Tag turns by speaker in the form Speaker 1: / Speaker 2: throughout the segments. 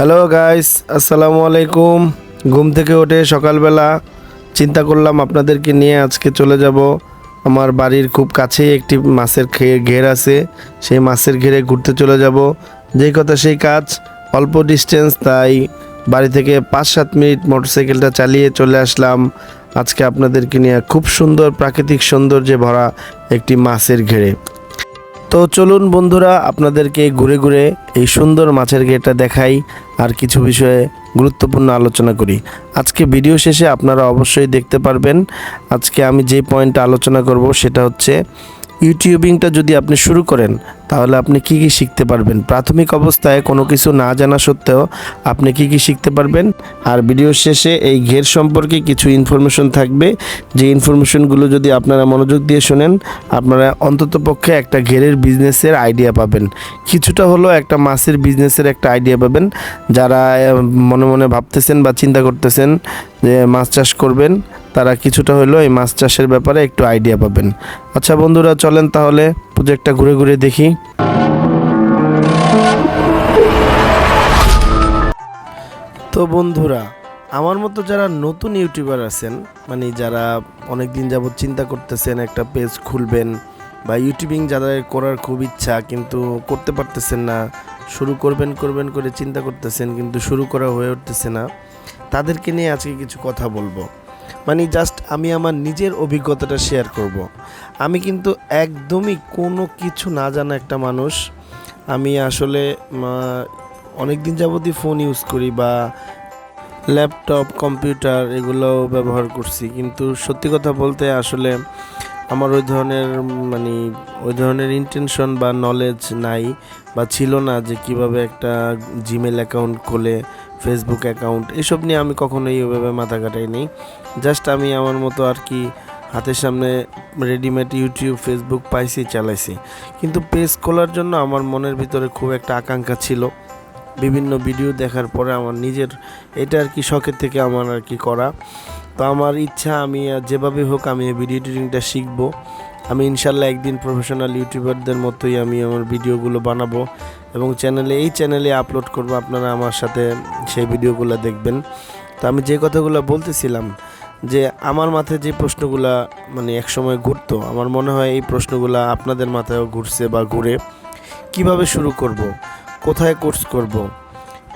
Speaker 1: Hello guys আসসালামু আলাইকুম ঘুম থেকে উঠে সকালবেলা চিন্তা করলাম আপনাদেরকে নিয়ে আজকে চলে যাব। আমার বাড়ির খুব কাছেই একটি মাছের ঘের আছে। সেই মাছের ঘেরে ঘুরতে চলে যাব। যেই কথা সেই কাজ। অল্প ডিস্টেন্স তাই বাড়ি থেকে পাঁচ সাত মিনিট মোটরসাইকেলটা চালিয়ে চলে আসলাম। আজকে আপনাদেরকে নিয়ে খুব সুন্দর, প্রাকৃতিক সৌন্দর্যে ভরা একটি মাছের ঘেরে। তো চলুন বন্ধুরা, আপনাদেরকে ঘুরে ঘুরে এই সুন্দর মাছের গেটটা দেখাই আর কিছু বিষয়ে গুরুত্বপূর্ণ আলোচনা করি। আজকে ভিডিও শেষে আপনারা অবশ্যই দেখতে পারবেন। আজকে আমি যে পয়েন্টটা আলোচনা করব সেটা হচ্ছে ইউটিউবিংটা যদি আপনি শুরু করেন, তাহলে আপনি কি কি শিখতে পারবেন? প্রাথমিক অবস্থায় কোনো কিছু না জানা সত্ত্বেও আপনি কি কি শিখতে পারবেন? আর ভিডিও শেষে এই ঘের সম্পর্কে কিছু ইনফরমেশন থাকবে। যে ইনফরমেশনগুলো যদি আপনারা মনোযোগ দিয়ে শোনেন, আপনারা অন্ততপক্ষে একটা ঘেরের বিজনেসের আইডিয়া পাবেন। কিছুটা হলো একটা মাছের বিজনেসের একটা আইডিয়া পাবেন। যারা মনে মনে ভাবতেছেন বা চিন্তা করতেছেন যে মাছ চাষ করবেন তারা কিছুটা হলেও এই মাছ চাষের ব্যাপারে একটু আইডিয়া পাবেন। আচ্ছা বন্ধুরা, চলেন তাহলে প্রজেক্টটা ঘুরে ঘুরে দেখি। তো বন্ধুরা, আমার মতো যারা নতুন ইউটিউবার আছেন মানে যারা অনেক দিন যাবত চিন্তা করতেছেন, একটা পেজ খুলবেন বা ইউটিউবিং যাদের করার খুব ইচ্ছা কিন্তু করতে পারতেছেন না, শুরু করবেন করবেন করে চিন্তা করতেছেন কিন্তু শুরু করা হয়ে উঠতেছে না, তাদেরকে নিয়ে আজকে কিছু কথা বলব। মানে জাস্ট আমি আমার নিজের অভিজ্ঞতাটা শেয়ার করব। আমি কিন্তু একদমই কোনো কিছু না জানা একটা মানুষ। আমি আসলে অনেক দিন যাবতই ফোন ইউজ করি বা ল্যাপটপ কম্পিউটার এগুলো ব্যবহার করছি। কিন্তু সত্যি কথা বলতে আসলে আমার ওই ধরনের মানে ওই ধরনের ইন্টেনশন বা নলেজ নাই বা ছিল না যে কীভাবে একটা জিমেল অ্যাকাউন্ট খোলে ফেসবুক অ্যাকাউন্ট এসব নিয়ে আমি কখনোই ওইভাবে মাথা কাটাই নেই জাস্ট আমি আমার মতো আর কি হাতের সামনে রেডিমেড ইউটিউব ফেসবুক পাইছি, চালাইছি। কিন্তু পেজ খোলার জন্য আমার মনের ভিতরে খুব একটা আকাঙ্ক্ষা ছিল। বিভিন্ন ভিডিও দেখার পরে আমার নিজের এটা আর কি শখের থেকে আমার আর কি করা। তো আমার ইচ্ছা আমি যেভাবে হোক আমি ভিডিও এডিটিংটা শিখব। আমি ইনশাল্লাহ একদিন প্রফেশনাল ইউটিউবারদের মতোই আমি আমার ভিডিওগুলো বানাবো এবং চ্যানেলে এই চ্যানেলে আপলোড করব। আপনারা আমার সাথে সেই ভিডিওগুলো দেখবেন। তো আমি যে কথাগুলো বলতেছিলাম যে আমার মাথায় যে প্রশ্নগুলা মানে একসময় ঘুরতো, আমার মনে হয় এই প্রশ্নগুলা আপনাদের মাথায়ও ঘুরছে বা ঘুরে। কীভাবে শুরু করব? কোথায় কোর্স করব?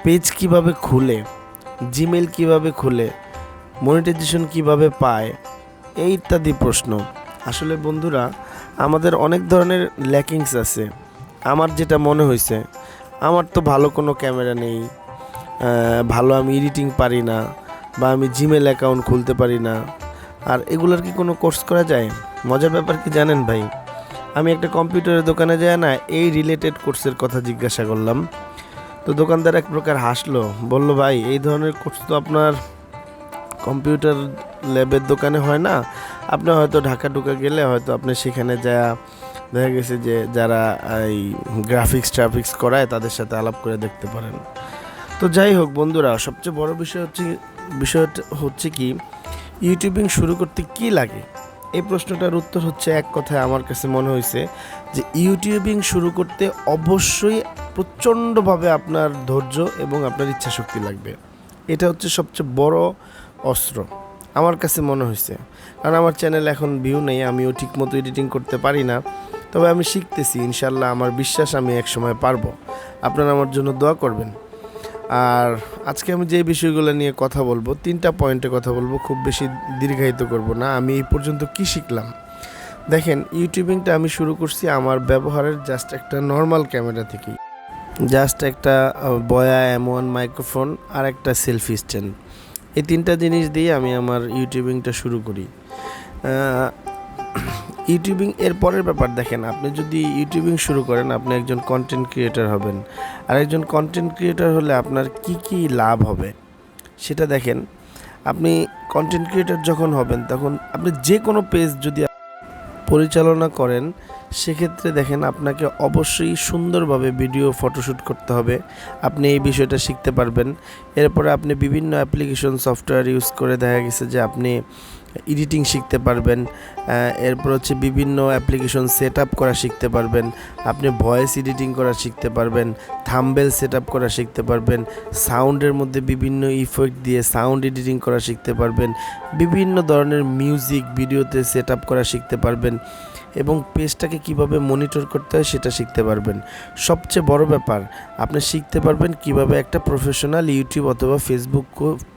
Speaker 1: পেজ কীভাবে খুলে? জিমেল কীভাবে খুলে? মনিটাইজেশন কীভাবে পায়? এই ইত্যাদি প্রশ্ন। আসলে বন্ধুরা, আমাদের অনেক ধরনের ল্যাকিংস আছে। আমার যেটা মনে হয়েছে আমার তো ভালো কোনো ক্যামেরা নেই ভালো আমি এডিটিং পারি না। বা আমি জিমেল অ্যাকাউন্ট খুলতে পারি না। আর এগুলোর কি কোনো কোর্স করা যায়? মজার ব্যাপার কি জানেন ভাই? আমি একটা কম্পিউটারের দোকানে যায় না, এই রিলেটেড কোর্সের কথা জিজ্ঞাসা করলাম। তো দোকানদার এক প্রকার হাসলো, বলল, ভাই, এই ধরনের কোর্স তো আপনার কম্পিউটার ল্যাবের দোকানে হয় না। আপনি হয়তো ঢাকা ঢুকা গেলে হয়তো আপনি সেখানে যা দেখা গেছে যে যারা এই গ্রাফিক্স ট্রাফিক্স করায় তাদের সাথে আলাপ করে দেখতে পারেন। তো যাই হোক বন্ধুরা, সবচেয়ে বড় বিষয় হচ্ছে, বিষয়টা হচ্ছে কি ইউটিউবিং শুরু করতে কি লাগে? এই প্রশ্নটার উত্তর হচ্ছে এক কথায় আমার কাছে মনে হয়েছে যে ইউটিউবিং শুরু করতে অবশ্যই প্রচণ্ডভাবে আপনার ধৈর্য এবং আপনার ইচ্ছাশক্তি লাগবে। এটা হচ্ছে সবচেয়ে বড় অস্ত্র, আমার কাছে মনে হয়েছে। কারণ আমার চ্যানেল এখন ভিউ নেই, আমিও ঠিকমতো এডিটিং করতে পারি না। তবে আমি শিখতেছি, ইনশাল্লাহ আমার বিশ্বাস আমি এক সময় পারব। আপনারা আমার জন্য দোয়া করবেন। আর আজকে আমি যে বিষয়গুলো নিয়ে কথা বলব, তিনটা পয়েন্টে কথা বলব, খুব বেশি দীর্ঘায়িত করব না। আমি এই পর্যন্ত কি শিখলাম? দেখেন, ইউটিউবিংটা আমি শুরু করছি আমার ব্যবহারের জাস্ট একটা নর্মাল ক্যামেরা থেকেই। জাস্ট একটা বয়া এম ওয়ান মাইক্রোফোন আর একটা সেলফি স্ট্যান্ড এই তিনটা জিনিস দিয়ে আমি আমার ইউটিউবিংটা শুরু করি। ইউটিউবিং এর পরের ব্যাপার দেখেন, আপনি যদি ইউটিউবিং শুরু করেন, আপনি একজন কন্টেন্ট ক্রিয়েটর হবেন। আর একজন কন্টেন্ট ক্রিয়েটার হলে আপনার কি কি লাভ হবে? সেটা দেখেন, আপনি কন্টেন্ট ক্রিয়েটর যখন হবেন, তখন আপনি যে কোনো পেজ যদি পরিচালনা করেন সেক্ষেত্রে দেখেন আপনাকে অবশ্যই সুন্দরভাবে ভিডিও ফটোশ্যুট করতে হবে। আপনি এই বিষয়টা শিখতে পারবেন। এরপরে আপনি বিভিন্ন অ্যাপ্লিকেশন সফটওয়্যার ইউজ করে দেখা গেছে যে আপনি এডিটিং শিখতে পারবেন। এরপর হচ্ছে বিভিন্ন অ্যাপ্লিকেশন সেট আপ করা শিখতে পারবেন। আপনি ভয়েস এডিটিং করা শিখতে পারবেন। থাম্বেল সেট আপ করা শিখতে পারবেন। সাউন্ডের মধ্যে বিভিন্ন ইফেক্ট দিয়ে সাউন্ড এডিটিং করা শিখতে পারবেন। বিভিন্ন ধরনের মিউজিক ভিডিওতে সেট আপ করা শিখতে পারবেন। এবং পেজটাকে কীভাবে মনিটর করতে হয় সেটা শিখতে পারবেন। সবচেয়ে বড় ব্যাপার, আপনি শিখতে পারবেন কীভাবে একটা প্রফেশনাল ইউটিউব অথবা ফেসবুক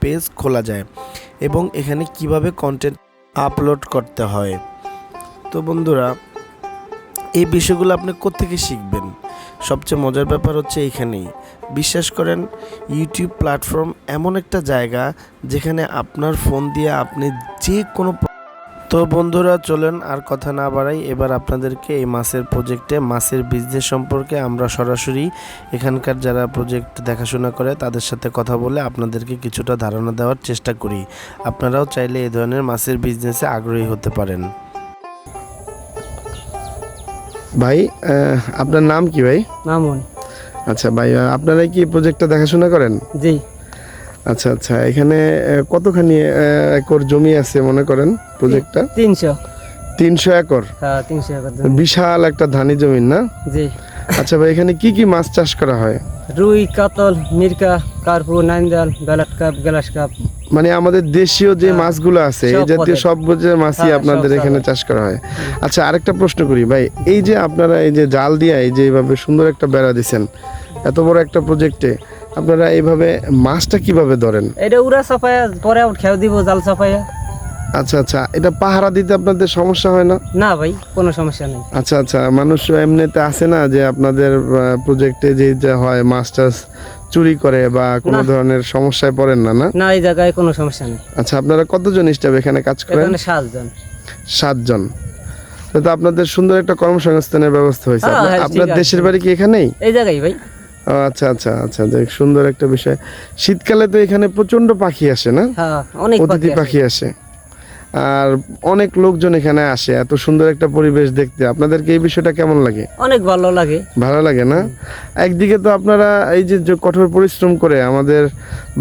Speaker 1: পেজ খোলা যায় এবং এখানে কীভাবে কন্টেন্ট আপলোড করতে হয়। তো বন্ধুরা, এই বিষয়গুলো আপনি কোত্থেকে শিখবেন? সবচেয়ে মজার ব্যাপার হচ্ছে এইখানেই বিশ্বাস করেন ইউটিউব প্ল্যাটফর্ম এমন একটা জায়গা যেখানে আপনার ফোন দিয়ে আপনি যে কোনো তো বন্ধুরা চলেন আর কথা না বাড়াই এবার আপনাদেরকে এই মাছের প্রজেক্টে মাছের বিজনেস সম্পর্কে আমরা সরাসরি এখানকার যারা প্রজেক্ট দেখাশোনা করে তাদের সাথে কথা বলে আপনাদেরকে কিছুটা ধারণা দেওয়ার চেষ্টা করি। আপনারাও চাইলে এই ধরনের মাছের বিজনেসে আগ্রহী হতে পারেন। ভাই আপনার নাম কি ভাই?
Speaker 2: মামুন।
Speaker 1: আচ্ছা ভাই আপনারা কি প্রজেক্টটা দেখাশোনা করেন?
Speaker 2: জি।
Speaker 1: আচ্ছা আচ্ছা এখানে কতখানি একর জমি আছে মনে করেন প্রজেক্টটা
Speaker 2: তিনশো।
Speaker 1: তিনশো একর?
Speaker 2: হ্যাঁ।
Speaker 1: বিশাল একটা ধানি জমি না?
Speaker 2: জি।
Speaker 1: আচ্ছা ভাই এখানে কি কি মাছ চাষ করা হয়?
Speaker 2: রুই কাতল মিরকা কার্পু নাইন্দাল বেলাট কাপ গ্লাস কাপ।
Speaker 1: মানে আমাদের দেশীয় যে
Speaker 2: হ্যাঁ,
Speaker 1: মাছগুলো আছে এই জাতীয় সব বোঝে মাছই
Speaker 2: হ্যাঁ,
Speaker 1: আপনাদের এখানে চাষ। করা হয়। আচ্ছা আরেকটা প্রশ্ন করি ভাই এই যে আপনারা এই যে জাল দিয়ে এই যে এইভাবে সুন্দর একটা বেড়া দিছেন এত বড় একটা প্রজেক্টে আপনারা এইভাবে মাছটা কীভাবে ধরেন?
Speaker 2: এটা উড়া সাফায়া পরে খেয়াও দিব জাল সাফায়া
Speaker 1: আচ্ছা আচ্ছা এটা পাহারা দিতে আপনাদের সমস্যা হয় না?
Speaker 2: না ভাই কোনো সমস্যা নেই।
Speaker 1: আচ্ছা আচ্ছা মানুষ এমনিতে আসে না যে আপনাদের প্রজেক্টে যে যা হয় টাছ চুরি করে বা কোনো ধরনের সমস্যায় পড়েন না না?
Speaker 2: না এই জায়গায় কোনো সমস্যা নেই।
Speaker 1: আচ্ছা আপনারা কতজন স্টাফ এখানে কাজ করেন?
Speaker 2: এখানে সাতজন।
Speaker 1: সাতজন। তো আপনাদের সুন্দর একটা কর্মসংস্থানের ব্যবস্থা হয়েছে।
Speaker 2: হ্যাঁ,
Speaker 1: আপনার-
Speaker 2: হ্যাঁ, আছে।
Speaker 1: দেশের বাড়ি কি এখানেই?
Speaker 2: এই জায়গায় ভাই।
Speaker 1: আচ্ছা আচ্ছা আচ্ছা দেখ সুন্দর একটা বিষয়। শীতকালে তো এখানে প্রচণ্ড পাখি আসে না?
Speaker 2: হ্যাঁ অনেক
Speaker 1: অতিথি
Speaker 2: পাখি
Speaker 1: পাখি আসে। আর অনেক লোকজন এখানে আসে এত সুন্দর একটা পরিবেশ দেখতে। আপনাদেরকে এই বিষয়টা কেমন লাগে?
Speaker 2: অনেক ভালো লাগে।
Speaker 1: ভালো লাগে না? একদিকে তো আপনারা এই যে যে কঠোর পরিশ্রম করে আমাদের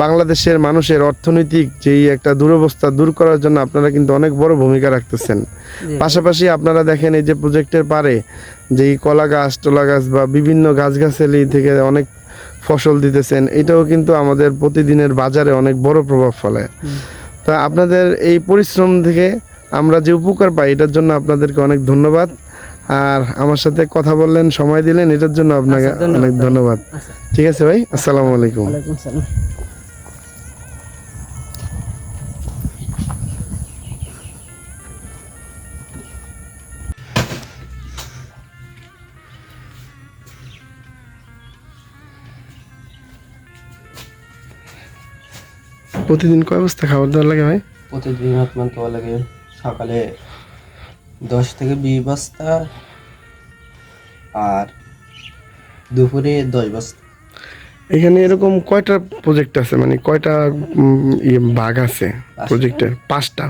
Speaker 1: বাংলাদেশের মানুষের অর্থনৈতিক যেই একটা দুরবস্থা দূর করার জন্য আপনারা কিন্তু অনেক বড় ভূমিকা রাখতেছেন। পাশাপাশি আপনারা দেখেন এই যে প্রজেক্টের পারে যেই কলা গাছ টলা গাছ বা বিভিন্ন গাছগাছালি থেকে অনেক ফসল দিতেছেন এটাও কিন্তু আমাদের প্রতিদিনের বাজারে অনেক বড় প্রভাব ফেলে। তা আপনাদের এই পরিশ্রম থেকে আমরা যে উপকার পাই এটার জন্য আপনাদেরকে অনেক ধন্যবাদ। আর আমার সাথে কথা বললেন সময় দিলেন এটার জন্য আপনাকে
Speaker 2: আচ্ছা,
Speaker 1: অনেক ধন্যবাদ।
Speaker 2: আচ্ছা।
Speaker 1: ঠিক আছে ভাই আসসালামু আলাইকুম। প্রতিদিন কয় বস্তা খাবার দেওয়ার লাগে ভাই?
Speaker 3: প্রতিদিন আপনার তো লাগে সকালে দশ থেকে বিশ বস্তা আর দুপুরে দশ বস্তা।
Speaker 1: এখানে এরকম কয়টা প্রজেক্ট আছে? মানে কয়টা ইয়ে ভাগ আছে প্রজেক্টের পাঁচটা?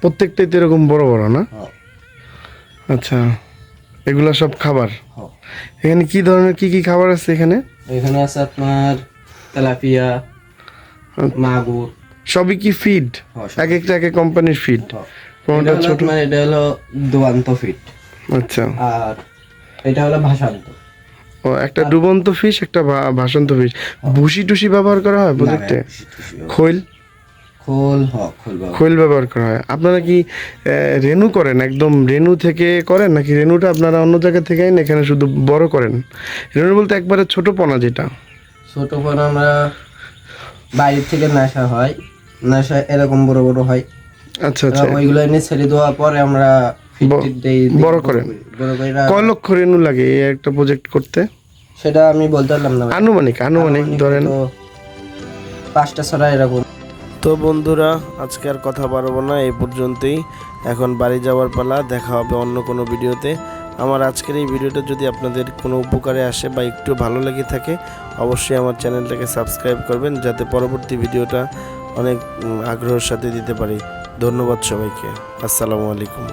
Speaker 1: প্রত্যেকটাই তো এরকম বড় বড় না? আচ্ছা এগুলা সব খাবার। এখানে কি ধরনের কি কি খাবার আছে এখানে?
Speaker 3: এখানে আছে আপনার তেলাপিয়া মাগুর।
Speaker 1: সবই কি ফিড এক একটা এক এক কোম্পানির ফিড। কোনটা ছোট।
Speaker 3: আপনার এটা হলো দোয়ান্ত ফিট
Speaker 1: আচ্ছা।
Speaker 3: আর এটা হলো ভাষান্ত।
Speaker 1: ও একটা ডুবন্ত ফিশ একটা ভা- ভাসন্ত ফিশ ভুসি টুসি ব্যবহার করা হয় প্রজেক্টে। খৈল?
Speaker 3: খোল
Speaker 1: ব্যবহার করা হয়। আপনারা কি রেনু করেন? একদম রেনু থেকে করেন? নাকি রেনুটা আপনারা অন্য জায়গা থেকে এখানে শুধু বড় করেন? রেনু বলতে একবারে ছোট পোনা যেটা।
Speaker 3: ছোট ফোন আমরা বাইরে থেকে নেশা হয়। নেশা এরকম বড় বড় হয়।
Speaker 1: আচ্ছা আচ্ছা।
Speaker 3: ওইগুলো এনে ছেড়ে দেওয়ার পরে আমরা
Speaker 1: বড় করেন? কয় লক্ষ রেনু লাগে এই একটা প্রজেক্ট করতে?
Speaker 3: সেটা আমি বলতে পারলাম না।
Speaker 1: আনুমানিক আনুমানিক ধরেন।
Speaker 3: তো পাঁচটা ছড়া এরকম।
Speaker 1: তো বন্ধুরা আজকে আর কথা বাড়াবো না এই পর্যন্তই। এখন বাড়ি যাওয়ার পালা দেখা হবে অন্য কোনো ভিডিওতে। আমার আজকের এই ভিডিওটা যদি আপনাদের কোনো উপকারে আসে বা একটু ভালো লেগে থাকে, অবশ্যই আমার চ্যানেলটাকে সাবস্ক্রাইব করবেন যাতে পরবর্তী ভিডিওটা অনেক আগ্রহের সাথে দিতে পারি। ধন্যবাদ সবাইকে। আসসালামু আলাইকুম।